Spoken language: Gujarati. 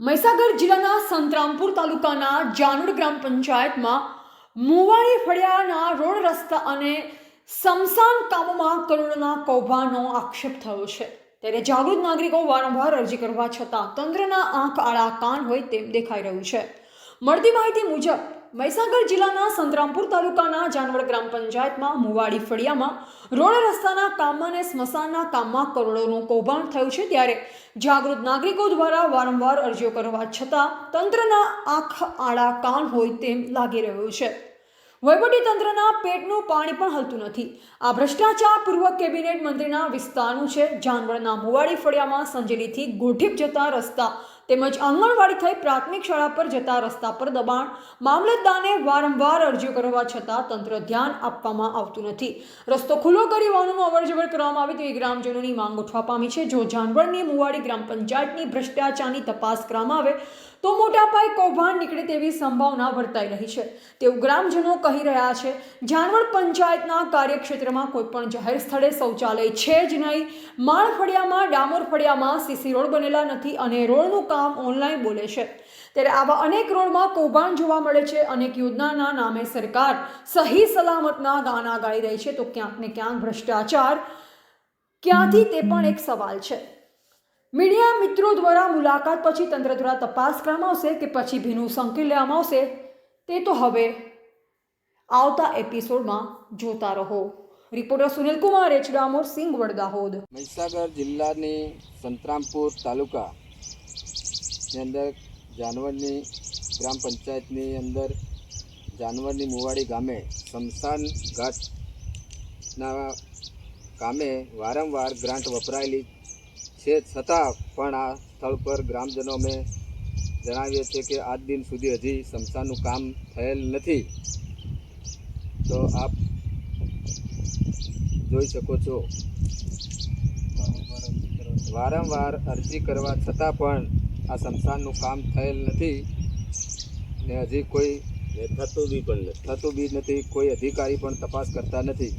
મહીસાગર જિલ્લાના સંતરામપુર તાલુકાના જાનુડ ગ્રામ પંચાયતમાં મુવાડી ફળિયાના રોડ રસ્તા અને સમસાન કામોમાં કરોડોના કૌભાંડનો આક્ષેપ થયો છે. ત્યારે જાગૃત નાગરિકો વારંવાર અરજી કરવા છતાં તંત્રના આંખ આડા કાન હોય તેમ દેખાઈ રહ્યું છે. મળતી માહિતી મુજબ મહીસાગર જિલ્લાના સંતરામપુર તાલુકાના જાનવડ ગ્રામ પંચાયતમાં મુવાડી ફળિયામાં રોડ રસ્તાના કામમાં અને સ્મશાનના કામમાં કરોડોનું કૌભાંડ થયું છે ત્યારે જાગૃત નાગરિકો દ્વારા વારંવાર અરજીઓ કરવા છતાં તંત્રના આંખ આડા કાન હોય તેમ લાગી રહ્યું છે. વહીવટી તંત્રના પેટનું પાણી પણ હલતું નથી. આ ભ્રષ્ટાચાર પૂર્વ કેબિનેટ મંત્રીના વિસ્તારનું છે. જાનવડના મુવાડી ફળિયામાં સંજેલીથી ગોઠીપ જતા રસ્તા તેમજ આંગણવાડી થઈ પ્રાથમિક શાળા પર જતા રસ્તા પર દબાણ, મામલતદારને વારંવાર અરજીઓ કરવા છતાં તંત્ર ધ્યાન આપવામાં આવતું નથી. રસ્તો ખુલ્લો કરી વાહનોનું અવરજવર કરવામાં આવે તેવી ગ્રામજનોની માંગ ઉઠવા પામી છે. જો જાનવરની મુવાડી ગ્રામ પંચાયતની ભ્રષ્ટાચારની તપાસ કરવામાં આવે તો મોટા પાયે કૌભાંડ નીકળે તેવી સંભાવના વર્તાઈ રહી છે. તેવું ગ્રામજનો કહી રહ્યા છે જાનવડ પંચાયતના કાર્યક્ષેત્રમાં કોઈ પણ જાહેર સ્થળે શૌચાલય છે જ નહીં. માળ ફળિયામાં ડામોર ફળિયામાં સીસી રોડ બનેલા નથી અને રોડનું કામ ઓનલાઈન બોલે છે. ત્યારે આવા અનેક રોડમાં કૌભાંડ જોવા મળે છે, અનેક યોજનાના નામે સરકાર સહી સલામતના ગાના ગાઈ રહી છે. તો ક્યાંક ને ક્યાંક ભ્રષ્ટાચાર, ક્યાંથી તે પણ એક સવાલ છે. મીડિયા મિત્રો દ્વારા મુલાકાત પછી તંત્ર દ્વારા તપાસ કરવામાં આવશે કે પછી ભીનું સંકેત લેવામાં આવશે? તે તો હવે આવતા એપિસોડમાં જોતા રહો. રિપોર્ટર સુનિલ કુમાર, એચ ડામોર સિંહ વડદાહોદ મહીસાગર જિલ્લાની સંતરામપુર તાલુકા અંદર જાનવરની ગ્રામ પંચાયતની અંદર જાનવરની મુવાડી ગામે સ્મશાન ઘાટના કામે વારંવાર ગ્રાન્ટ વપરાયેલી છે. છતાં પણ આ સ્થળ પર ગ્રામજનો અમે જણાવીએ છીએ કે આજ દિન સુધી હજી શમશાનનું કામ થયેલ નથી. તો આપ જોઈ શકો છો. વારંવાર અરજી કરવા છતાં પણ આ શમશાનનું કામ થયેલ નથી ને હજી કોઈ થતું બી પણ થતું બી નથી કોઈ અધિકારી પણ તપાસ કરતા નથી.